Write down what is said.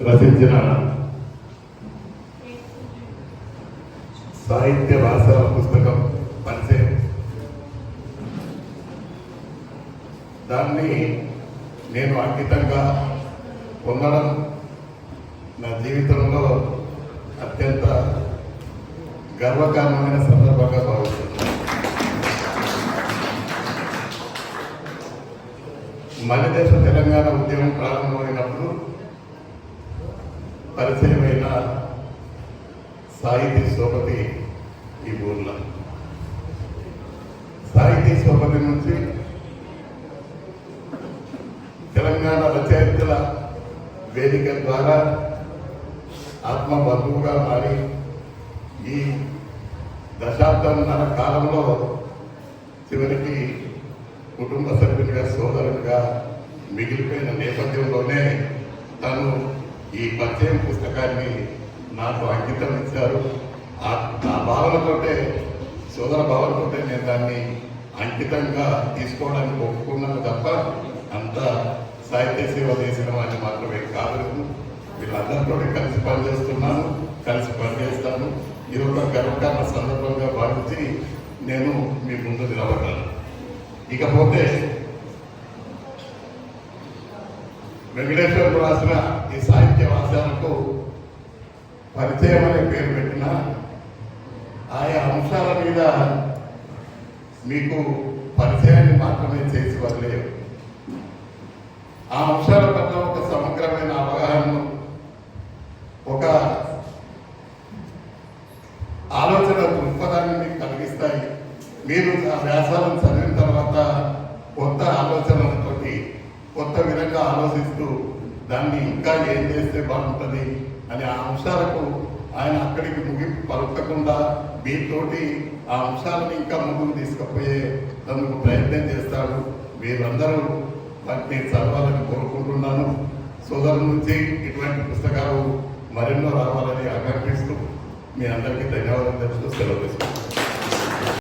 రచించిన సాహిత్య భాషల పుస్తకం పరిచయం దాన్ని నేను అంకితంగా పొందడం నా జీవితంలో అత్యంత గర్వకారణమైన సందర్భంగా భావిస్తున్నాను. దేశ తెలంగాణ ఉద్యమం ప్రారంభమైనప్పుడు పరిచయమైన సాహితీ సోపతి ఈ ఊర్లో. సాహితీ సోపతి నుంచి తెలంగాణ రచయితల వేదిక ద్వారా ఆత్మ బంధువుగా మారి ఈ దశాబ్దంన్నర కాలంలో చివరికి కుటుంబ సభ్యునిగా సోదరునిగా మిగిలిపోయిన నేపథ్యంలోనే తను ఈ పరిచయం పుస్తకాన్ని నాకు అంకితం ఇచ్చారు. ఆ భావనతోటే సోదర భావనతోటే నేను దాన్ని అంకితంగా తీసుకోవడానికి ఒప్పుకున్నాను తప్ప అంత సాహిత్య సేవ చేసిన వాడిని మాత్రమే కాదు. వీళ్ళందరితో కలిసి పనిచేస్తున్నాను కలిసి పనిచేస్తాను. ఇది ఒక గర్వకారణ సందర్భంగా భావించి నేను మీ ముందు నిలబడ్డాను ఇకపోతే వెంకటేశ్వరుడు రాసిన ఈ సాహిత్య వాసాలకు పరిచయం అనే పేరు పెట్టిన ఆయా అంశాల మీద మీకు పరిచయాన్ని మాత్రమే చేసి వదిలేదు ఆ అంశాల పట్ల ఒక సమగ్రమైన అవగాహనను ఒక ఆలోచన దృక్పథాన్ని మీకు కలిగిస్తాయి. మీరు ఆ వ్యాసాలను చదివిన తర్వాత కొత్త ఆలోచన కొత్త విధంగా ఆలోచిస్తూ దాన్ని ఇంకా ఏం చేస్తే బాగుంటుంది అనే ఆ అంశాలకు ఆయన అక్కడికి ముగింపు పలకకుండా మీతోటి ఆ అంశాలను ఇంకా ముందుకు తీసుకుపోయే తనకు ప్రయత్నం చేస్తాడు. మీరందరూ వాటిని చదవాలని కోరుకుంటున్నాను. సోదరుల నుంచి ఇటువంటి పుస్తకాలు మరెన్నో రావాలని ఆకాంక్షిస్తూ మీ అందరికీ ధన్యవాదాలు తెలుస్తూ సెలవు తీసుకుంటాను